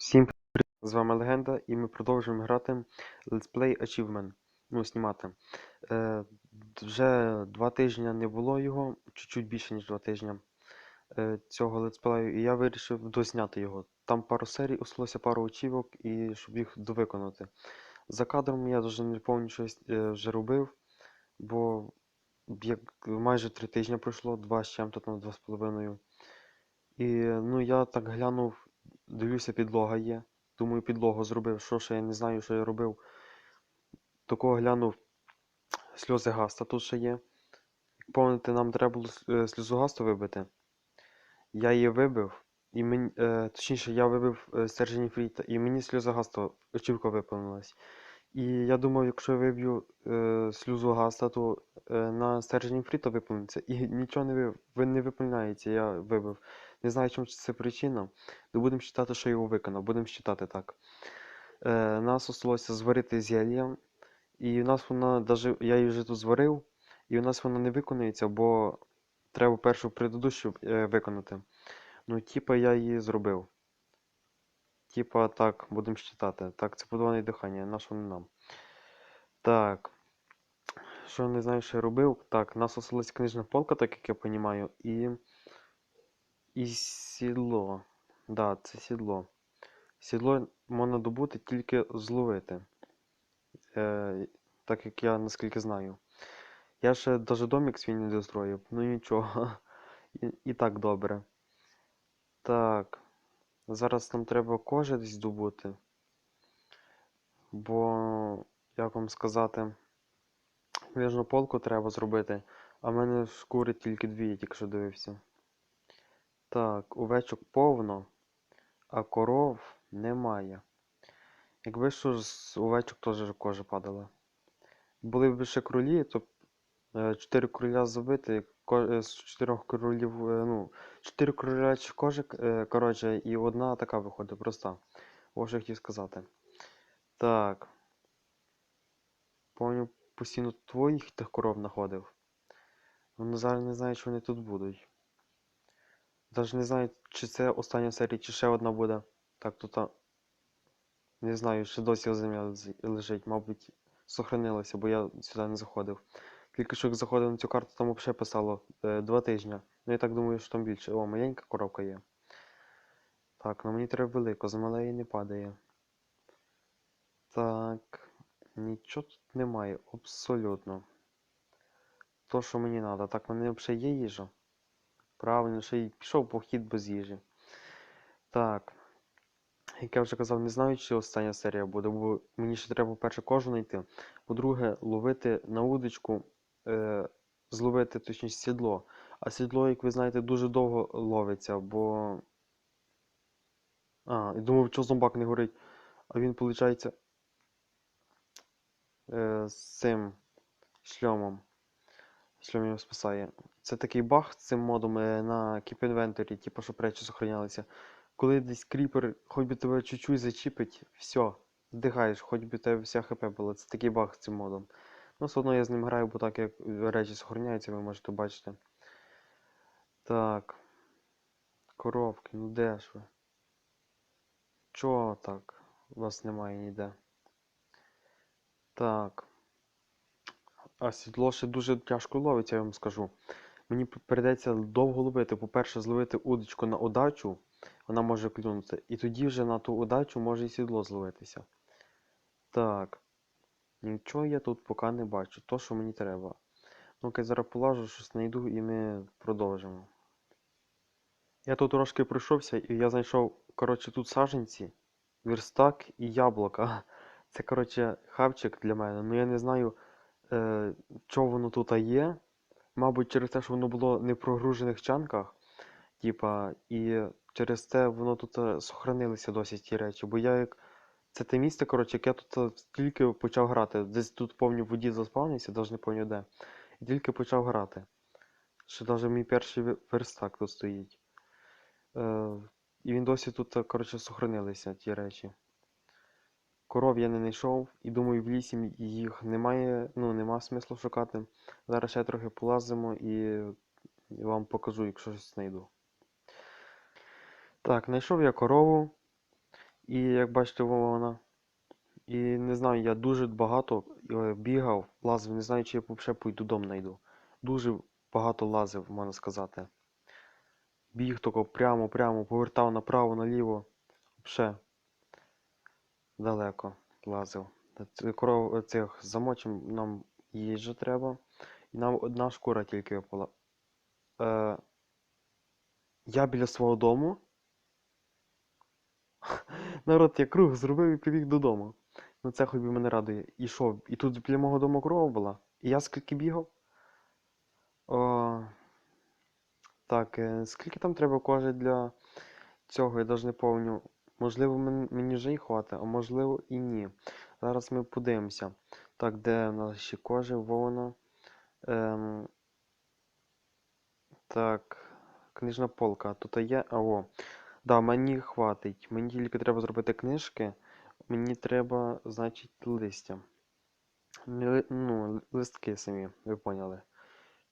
Всім привіт! З вами Легенда, і ми продовжуємо грати Let's Achievement. Ну, знімати. Е, вже два тижні не було його, чуть-чуть більше, ніж два тижні е, цього летсплею, і я вирішив дозняти його. Там пару серій, осталося пару очівок, і щоб їх довиконати. За кадром я вже не пам'ятаю, що я е, вже робив, бо як майже три тижні пройшло, два з чим-то два з половиною. І ну я так глянув, дивлюся, підлога є. Думаю, підлогу зробив. Що ще я не знаю, що я робив. Такого глянув сльози гаста тут ще є. Як пам'ятаєте, нам треба було е, сльозу гасту вибити. Я її вибив, і мені, е, точніше, я вибив е, стержень фріта, і мені сльоза гаста очівка виповнилась. І я думав, якщо я виб'ю е, сльозу гаста, то е, на стержень фріта виповниться. І нічого не, ви, ви- не виповняється, я вибив. Не знаю, чому це причина. Ну, будемо вважати, що його виконав. Будемо вважати так. Е, нас осталося зварити зілля. І у нас вона даже, я її вже тут зварив, і у нас вона не виконується, бо треба першу предыдущу е, виконати. Ну, типа я її зробив. Типа так, будемо вважати. Так, це подвійне дихання, на що не нам. Так. Що не знаю, що я робив. Так, у нас осталась книжна полка, так як я розумію, і. І сідло. Да, це сідло. Сідло можна добути тільки зловити. Е, так як я наскільки знаю. Я ще навіть домик свій не достроїв, ну нічого. І, і так добре. Так. Зараз нам треба кожи десь добути. Бо, як вам сказати, книжну полку треба зробити, а в мене шкури тільки дві, я тільки що дивився. Так, овечок повно, а коров немає. Якби що з овечок теж кожа падала. Були б ще кролі, то е, чотири кроля забити, е, з чотирьох кролів, е, ну, чотири кролячих кожик, е, коротше, і одна така виходить, проста. Ось що хотів сказати. Так. Помню, постійно твоїх тих коров знаходив. Ну, зараз не знаю, чи вони тут будуть. Навіть не знаю, чи це остання серія, чи ще одна буде. Так, тут. Не знаю, ще досі земля лежить, мабуть, сохранилася, бо я сюди не заходив. Тільки що як заходив на цю карту, там взагалі писало е, два тижні. Ну я так думаю, що там більше. О, маленька коробка є. Так, ну мені треба велико, з малеї не падає. Так. Нічого тут немає, абсолютно. То, що мені треба. Так, в мене взагалі є їжа. Правильно, ще й пішов похід без їжі. Так. Як я вже казав, не знаю, чи остання серія буде, бо мені ще треба, по-перше, кожу знайти. По-друге, ловити на удочку, е, зловити точніше сідло. А сідло, як ви знаєте, дуже довго ловиться, бо. А, і думав, що зомбак не горить. А він, виходить, е, з цим шльомом. Шльом його спасає. Це такий баг з цим модом на Inventory, типу, щоб речі сохранялися. Коли десь кріпер, хоч би тебе чуть-чуть зачіпить, все, здихаєш, хоч би тебе вся хп була. Це такий баг з цим модом. Ну, все одно я з ним граю, бо так як речі сохраняються, ви можете бачити. Так. Коровки, ну де ж ви? Чого так? Вас немає ніде. Так. А сідло ще дуже тяжко ловиться, я вам скажу. Мені прийдеться довго ловити. По-перше, зловити удочку на удачу, вона може клюнути. І тоді вже на ту удачу може і сідло зловитися. Так. Нічого я тут поки не бачу. То, що мені треба. Ну-ка, зараз полажу, щось знайду і ми продовжимо. Я тут трошки пройшовся і я знайшов, коротше, тут саджанці, верстак і яблука. Це, коротше, хавчик для мене. Ну я не знаю, чого воно тут є. Мабуть, через те, що воно було не в прогружених чанках, типа, і через це воно тут е, сохранилися досі ті речі. Бо я як. Це те місце, коротше, як я тут е, тільки почав грати. Десь тут повні воді заспавнився, навіть не пам'ятаю де. І тільки почав грати. Ще навіть мій перший верстак тут стоїть. Е, і він досі тут, е, коротше, сохранилися ті речі. Коров я не знайшов, і думаю, в лісі їх немає, ну, нема смислу шукати. Зараз ще трохи полазимо і вам покажу, якщо щось знайду. Так, знайшов я корову. І як бачите, вона. І не знаю, я дуже багато е, бігав, лазив, не знаю, чи я взагалі пойду додому знайду. Дуже багато лазив, можна сказати. Біг тільки прямо, прямо, повертав направо, наліво. Взагалі далеко лазив. Коров цих замочим нам їжу треба. І нам одна шкура тільки випала. Е, я біля свого дому. Народ, я круг зробив і прибіг додому. Ну це хоч би мене радує. І що? І тут біля мого дому корова була. І я скільки бігав? О, так, е, скільки там треба кожи для цього, я навіть не пам'ятаю. Можливо, мені вже і хватить, а можливо і ні. Зараз ми подивимося. Так, де в нас ще кожи, вовна. Ем, так, книжна полка. Тут є. А о. Да, мені хватить. Мені тільки треба зробити книжки. Мені треба, значить, листя. Ли- Ну, листки самі, ви поняли.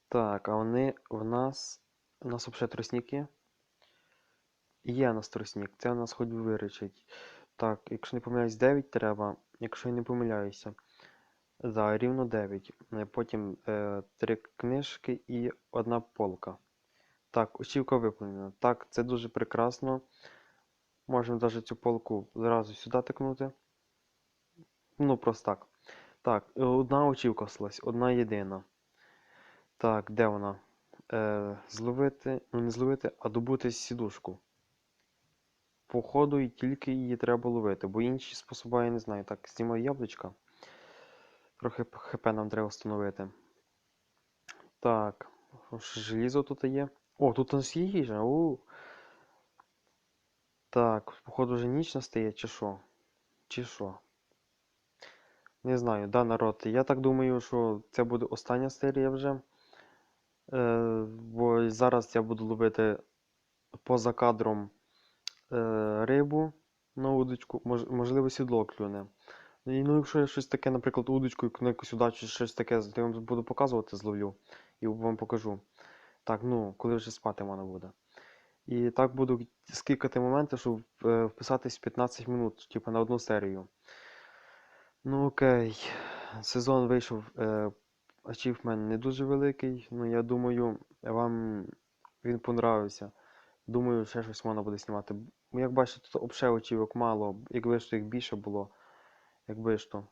Так, а вони в нас. У нас взагалі тростник є? У нас це у нас хоч виручить. Так, якщо не помиляюсь, 9 треба, якщо я не помиляюся. Да, рівно 9. Е, Потім е, 3 книжки і одна полка. Так, очівка виповнена. Так, це дуже прекрасно. Можемо навіть цю полку зразу сюди тикнути. Ну, просто так. Так, е, одна очівка осталась, одна єдина. Так, де вона? Е, зловити, ну не зловити, а добути сідушку. Походу, і тільки її треба ловити, бо інші способи я не знаю. Так, знімаю яблучка. Трохи хп нам треба встановити. Так, желізо тут є. О, тут у нас є їжа. У. Так, походу вже ніч настає, чи що? Чи що? Не знаю, да, народ. Я так думаю, що це буде остання серія вже. Е, бо зараз я буду ловити поза кадром рибу на удочку, можливо, сідло клюне. І, ну, якщо я щось таке, наприклад, удочку, на якусь удачу, щось таке то я вам буду показувати, зловлю і вам покажу. Так, ну, коли вже спати можна буде. І так буду скікати моменти, щоб е, вписатись в 15 минут, типу на одну серію. Ну окей, сезон вийшов. Е, Achievement не дуже великий, ну я думаю, вам він понравився. Думаю, ще щось можна буде знімати. Бо, Як бачите, тут взагалі очівок мало, якби ж їх більше було, якби ж то.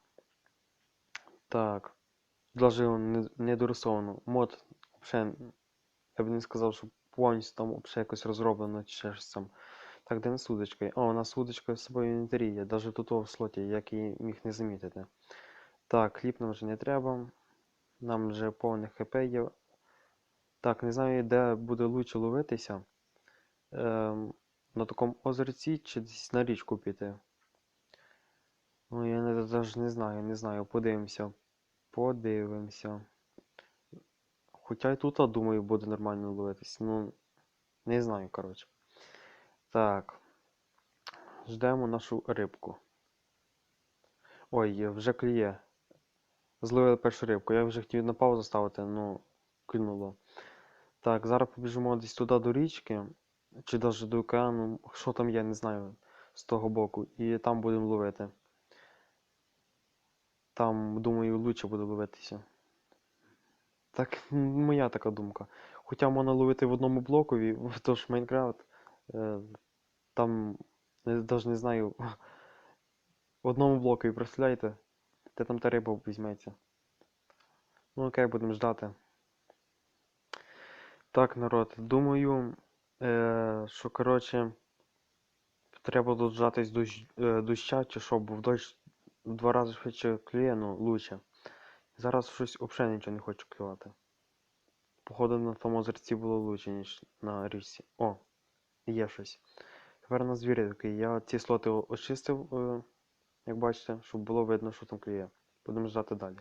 Так. Даже не, не дорисовано. Мод взагалі, я б не сказав, що повністю там взагалі якось розроблено чи ще щось там. Так, де нас удочка? О, у нас удочка з собою в інвентарі є, навіть тут в слоті, як і міг не замітити. Так, хліб нам вже не треба. Нам вже повне хп є. Так, не знаю, де буде лучше ловитися. Ем, на такому озерці чи десь на річку піти. Ну, я навіть не знаю, не знаю, подивимося. Подивимося. Хоча і тут, думаю, буде нормально ловитись. Ну, не знаю, коротше. Так. Ждемо нашу рибку. Ой, вже клює. Зловили першу рибку. Я вже хотів на паузу ставити, ну, клюнуло. Так, зараз побіжимо десь туди до річки. Чи навіть до океану. Що там є, не знаю. З того боку. І там будемо ловити. Там, думаю, лучше буде ловитися. Так, моя така думка. Хоча можна ловити в одному блокові, тож Майнкрафт. Е, там, навіть не знаю, в одному блокові, представляєте? Де там та риба візьметься. Ну окей, будемо ждати. Так, народ, думаю, е, що коротше, треба дождатись дощ, е, доща, чи що, бо в дощ два рази швидше клює, ну, лучше. Зараз щось взагалі нічого не хочу клювати. Походу на тому озерці було лучше, ніж на річці. О, є щось. Тепер на звірі такий. Я ці слоти очистив, е, як бачите, щоб було видно, що там клює. Будемо ждати далі.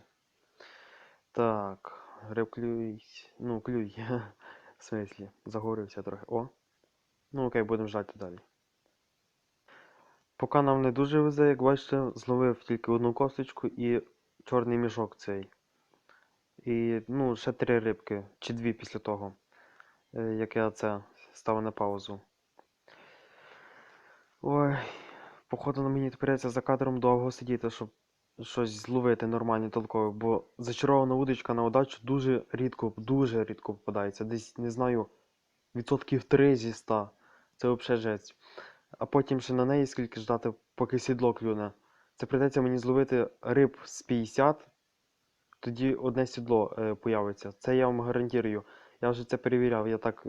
Так, риб клюй. Ну, клюй. В смислі, загорився трохи. О. Ну окей, будемо ждати далі. Поки нам не дуже везе, як бачите, зловив тільки одну косточку і чорний мішок цей. І ну, ще три рибки, чи дві після того, е, як я це ставив на паузу. Ой, Походу на мені придеться за кадром довго сидіти, щоб щось зловити нормально толкове, бо зачарована удочка на удачу дуже рідко, дуже рідко попадається. Десь, не знаю, відсотків 3 зі 100. Це взагалі жесть. А потім ще на неї скільки ждати, поки сідло клюне. Це придеться мені зловити риб з 50, тоді одне сідло е, появиться. Це я вам гарантую. Я вже це перевіряв. Я так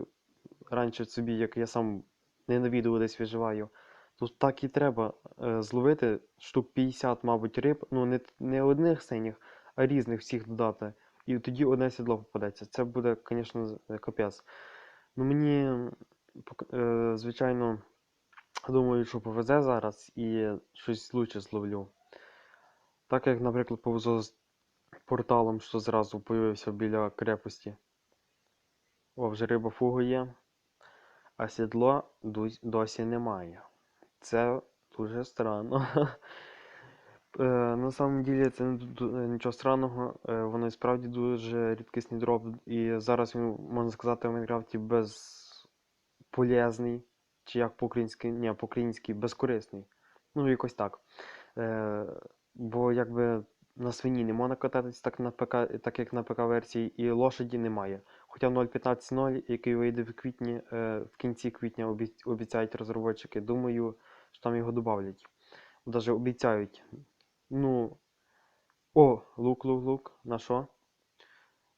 раніше собі, як я сам не на відео десь виживаю. Тут так і треба е, зловити штук 50, мабуть, риб. Ну, не, не одних синіх, а різних всіх додати. І тоді одне сідло попадеться. Це буде, звісно, е, капець. Ну мені, е, звичайно, думаю, що повезе зараз і щось лучше зловлю. Так як, наприклад, повезло з порталом, що зразу появився біля крепості. О, вже риба фугу є, а сідло досі немає. Це дуже странно. Е, На самом ділі це нічого странного, е, воно і справді дуже рідкісний дроп, і зараз він, можна сказати, в Майнкрафті безполезний, чи як по-українськи, ні, по-українськи безкорисний. Ну, якось так. Е, Бо якби на свині не можна кататись так, на ПК, так як на ПК-версії, і лошаді немає. Хоча 0.15.0, який вийде в квітні, е, в кінці квітня обіц- обіцяють розробники, думаю, що там його додавлять. Даже обіцяють. Ну. О, лук, лук, лук. На що?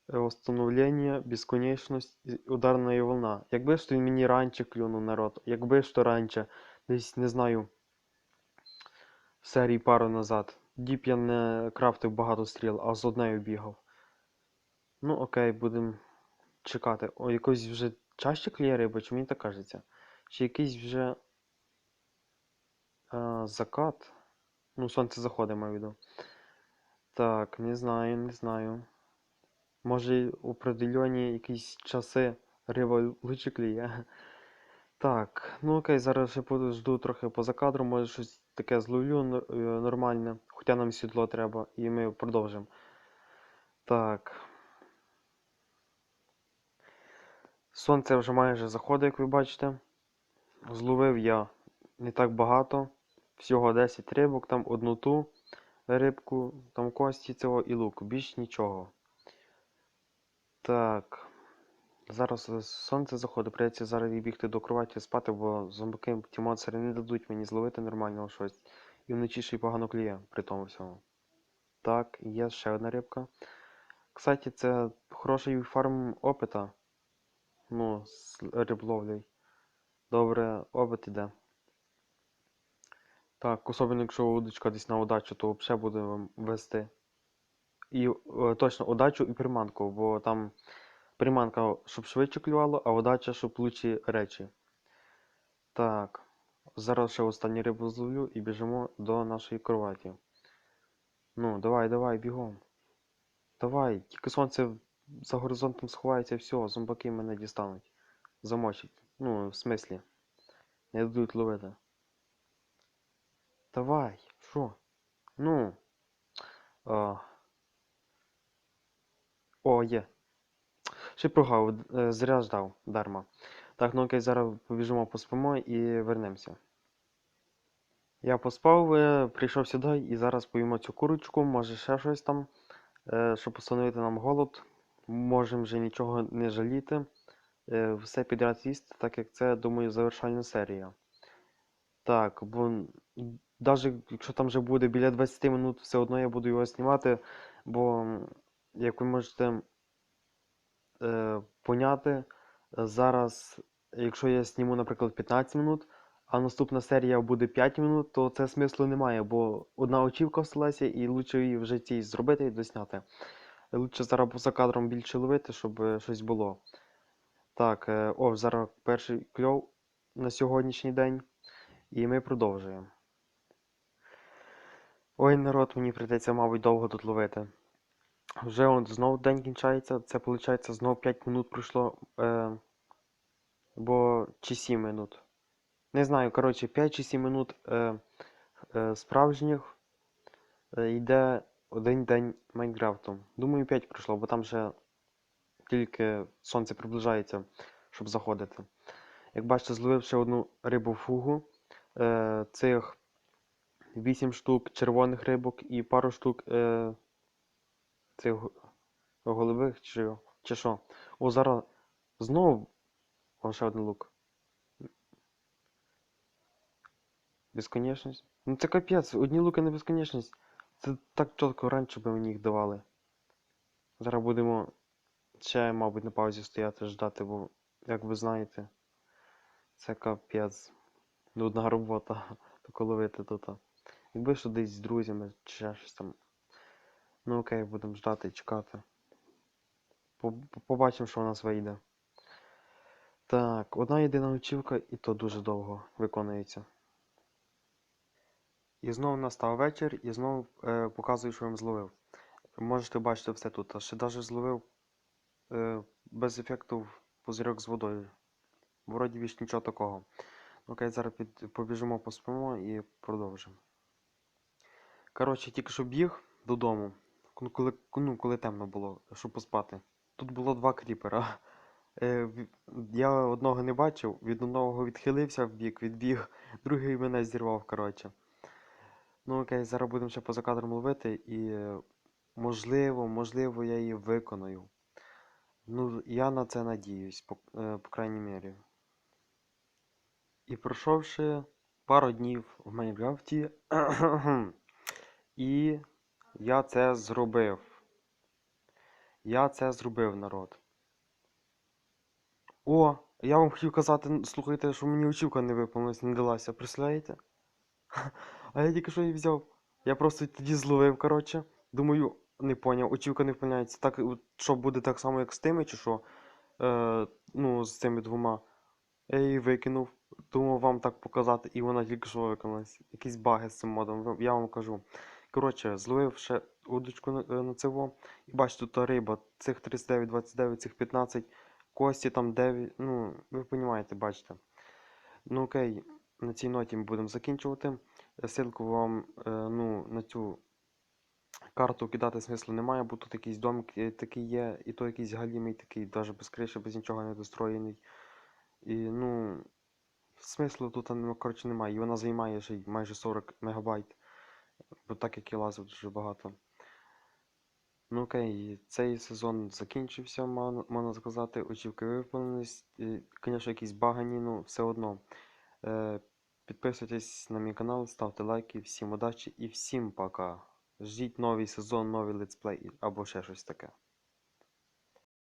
Е, Установлення, безконечність, ударна волна. Якби ж він мені раніше клюнув народ. Якби ж то раніше, десь не знаю. В серії пару назад. Діп я не крафтив багато стріл, а з однею бігав. Ну, окей, будемо чекати. О, якось вже чаще кліє риба, чи мені так кажеться? Чи якийсь вже а, закат? Ну, сонце заходить, маю в виду. Так, не знаю, не знаю. Може, у определені якісь часи риба лучше кліє. Так, ну окей, зараз ще жду трохи поза кадром, може щось таке зловлю е, нормальне, хоча нам сідло треба, і ми продовжимо. Так. Сонце вже майже заходить, як ви бачите. Зловив я не так багато. Всього 10 рибок, там одну ту рибку, там кості цього і лук. Більш нічого. Так. Зараз сонце заходить, прийдеться зараз бігти до кроваті спати, бо зомбаки ті монстри не дадуть мені зловити нормального щось. І вночі ще й погано кліє при тому всьому. Так, є ще одна рибка. Кстати, це хороший фарм опита. Ну, з рибловлею. Добре, опит іде. Так, особливо якщо удочка десь на удачу, то взагалі буде вам вести. І е, точно удачу і приманку, бо там приманка, щоб швидше клювало, а удача, щоб лучші речі. Так, зараз ще останню рибу зловлю і біжимо до нашої кроваті. Ну, давай, давай, бігом. Давай, тільки сонце за горизонтом сховається, все, зомбаки мене дістануть. Замочать. Ну, в смислі. Не дадуть ловити. Давай, що? Ну. А... О, є. Ще прогав, е, зря ждав, дарма. Так, ну окей, зараз побіжимо поспимо і вернемося. Я поспав, е, прийшов сюди і зараз поїмо цю курочку, може ще щось там, е, щоб постановити нам голод. Можемо вже нічого не жаліти. Е, Все підряд їсти, так як це, думаю, завершальна серія. Так, бо навіть якщо там вже буде біля 20 минут, все одно я буду його знімати, бо, як ви можете е, поняти, зараз, якщо я зніму, наприклад, 15 минут, а наступна серія буде 5 минут, то це смислу немає, бо одна очівка всталася і лучше її вже цій зробити і досняти. Лучше зараз поза кадром більше ловити, щоб е, щось було. Так, е, о, зараз перший кльов на сьогоднішній день. І ми продовжуємо. Ой, народ, мені прийдеться, мабуть, довго тут ловити. Вже он знов день кінчається. Це виходить, знов 5 минут пройшло. Е, бо чи 7 минут. Не знаю, коротше, 5 чи 7 минут е, е, справжніх е, йде один день Майнкрафту. Думаю, 5 пройшло, бо там ще тільки сонце приближається, щоб заходити. Як бачите, зловив ще одну рибу фугу. Е, цих 8 штук червоних рибок і пару штук е, цих го- голубих чи, чи що. О, зараз знову о, ще один лук. Безконечність. Ну це капець, одні луки на безконечність. Це так чітко раніше би мені їх давали. Зараз будемо ще, мабуть, на паузі стояти ждати, бо, як ви знаєте, це капець. Нудна робота тако ловити тут. Якби що десь з друзями чи ще щось там. Ну окей, будемо ждати і чекати. По- по- Побачимо, що у нас вийде. Так, одна єдина очівка, і то дуже довго виконується. І знову настав вечір, і знову е, показую, що вам зловив. Можете бачити все тут. А ще навіть зловив е, без ефекту в пузирьок з водою. Вроді більш нічого такого. Окей, зараз під, побіжимо, поспимо і продовжимо. Коротше, тільки що біг додому, ну, коли, ну, коли темно було, щоб поспати. Тут було два кріпера. Е, я одного не бачив, від одного відхилився в бік, відбіг, другий мене зірвав, коротше. Ну окей, зараз будемо ще поза кадром ловити і можливо, можливо, я її виконаю. Ну, я на це надіюсь, по, е, по крайній мірі. І пройшовши пару днів в Майнкрафті, і я це зробив. Я це зробив, народ. О, я вам хотів казати, слухайте, що мені очівка не виповнилась, не далася, представляєте? А я тільки що її взяв. Я просто тоді зловив, коротше. Думаю, не поняв, очівка не вповняється. Так, що буде так само, як з тими, чи що? Е, ну, з цими двома. Я її викинув. Думав вам так показати, і вона тільки що виконалась. Якісь баги з цим модом, я вам кажу. Коротше, зловив ще удочку на, е, на цього. І бачите, тут риба. Цих 39, 29, цих 15, кості там 9. Ну, ви розумієте, бачите. Ну окей, на цій ноті ми будемо закінчувати. Ссылку вам е, ну, на цю карту кидати смислу немає, бо тут якийсь домик е, такий є, і то якийсь галімий такий, навіть без криші, без нічого не достроєний. І ну, смислу тут ну, коротше, немає. І вона займає ще майже 40 мегабайт. Бо так як і лазив дуже багато. Ну окей, цей сезон закінчився, можна сказати. Очівки виповнились. Звісно, якісь багані, ну все одно. Підписуйтесь на мій канал, ставте лайки, всім удачі і всім пока. Ждіть новий сезон, новий летсплей або ще щось таке.